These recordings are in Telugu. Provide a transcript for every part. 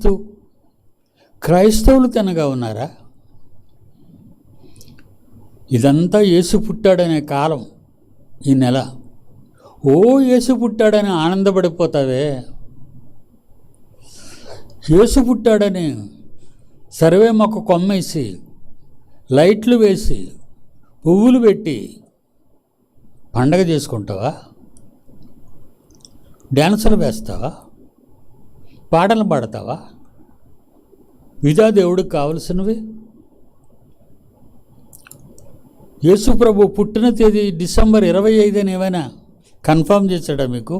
క్రీస్తు క్రైస్తవులు తినగా ఉన్నారా? ఇదంతా యేసు పుట్టాడనే కాలం ఈ నెల. ఓ యేసు పుట్టాడని ఆనందపడిపోతావే. యేసు పుట్టాడని సర్వే మొక్క కొమ్మేసి లైట్లు వేసి పువ్వులు పెట్టి పండగ చేసుకుంటావా? డ్యాన్సులు వేస్తావా? పాటలు పాడతావా? ఇదా దేవుడికి కావలసినవి? యేసుప్రభు పుట్టిన తేదీ డిసెంబర్ ఇరవై ఐదు అని ఏమైనా కన్ఫర్మ్ చేశాడా మీకు?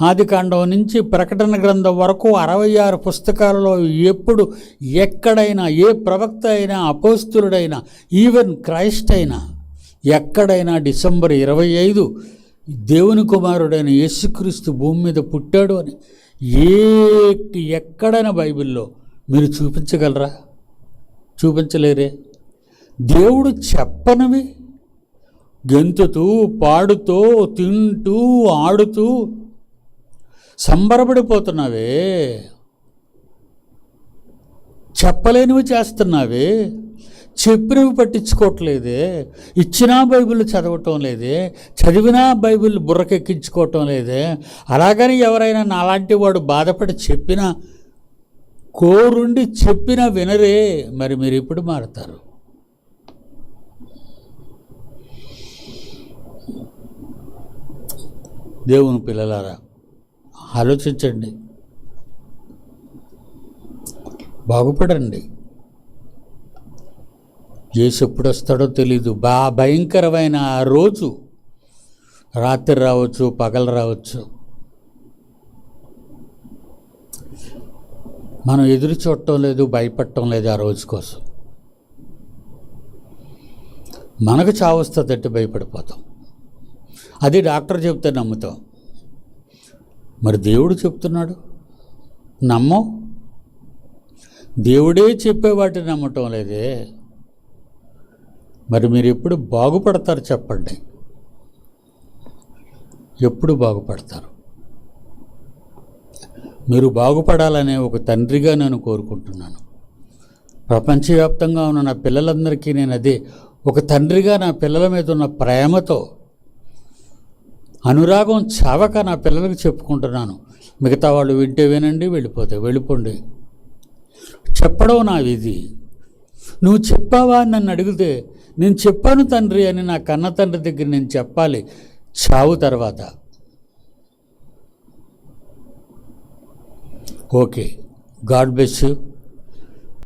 ఆది కాండం నుంచి ప్రకటన గ్రంథం వరకు అరవై ఆరు పుస్తకాలలో ఎప్పుడు ఎక్కడైనా ఏ ప్రవక్త అయినా అపోస్తులుడైనా ఈవెన్ క్రైస్ట్ అయినా ఎక్కడైనా డిసెంబర్ ఇరవై ఐదు దేవుని కుమారుడైన యేసుక్రీస్తు భూమి మీద పుట్టాడు అని ఏ ఎక్కడైనా బైబిల్లో మీరు చూపించగలరా? చూపించలేరే? దేవుడు చెప్పనివి గెంతుతూ పాడుతూ తింటూ ఆడుతూ సంబరపడిపోతున్నావే. చెప్పలేనివి చేస్తున్నావే. చెప్పినవి పట్టించుకోవట్లేదే ఇచ్చినా బైబిల్ చదవటం లేదే చదివినా బైబిల్ బుర్రకెక్కించుకోవటం లేదే అలాగని ఎవరైనా నాలాంటి వాడు బాధపడి చెప్పినా కోరుండి చెప్పినా వినరే మరి మీరు ఇప్పుడు మారుతారు? దేవుని పిల్లలారా ఆలోచించండి. బాగుపడండి. యేసు ఎప్పుడు వస్తాడో తెలీదు. బా భయంకరమైన ఆ రోజు. రాత్రి రావచ్చు పగలు రావచ్చు. మనం ఎదురు చూడటం లేదు భయపడటం లేదు ఆ రోజు కోసం. మనకు చావస్తుందంటే భయపడిపోతాం. అది డాక్టర్ చెప్తే నమ్ముతాం. మరి దేవుడు చెప్తున్నాడు? నమ్మో? దేవుడే చెప్పే వాటిని నమ్మటం లేదే. మరి మీరు ఎప్పుడు బాగుపడతారు చెప్పండి. ఎప్పుడు బాగుపడతారు? మీరు బాగుపడాలనే ఒక తండ్రిగా నేను కోరుకుంటున్నాను. ప్రపంచవ్యాప్తంగా ఉన్న నా పిల్లలందరికీ నేను అదే ఒక తండ్రిగా నా పిల్లల మీద ఉన్న ప్రేమతో అనురాగం చావక నా పిల్లలకు చెప్పుకుంటున్నాను. మిగతా వాళ్ళు వింటే వినండి వెళ్ళిపోతే వెళ్ళిపోండి. చెప్పడం నా విధి. నువ్వు చెప్పావా అని నన్ను అడిగితే? నేను చెప్పాను తండ్రి అని నా కన్న తండ్రి దగ్గర నేను చెప్పాలి. చావు తర్వాత. ఓకే. God bless you.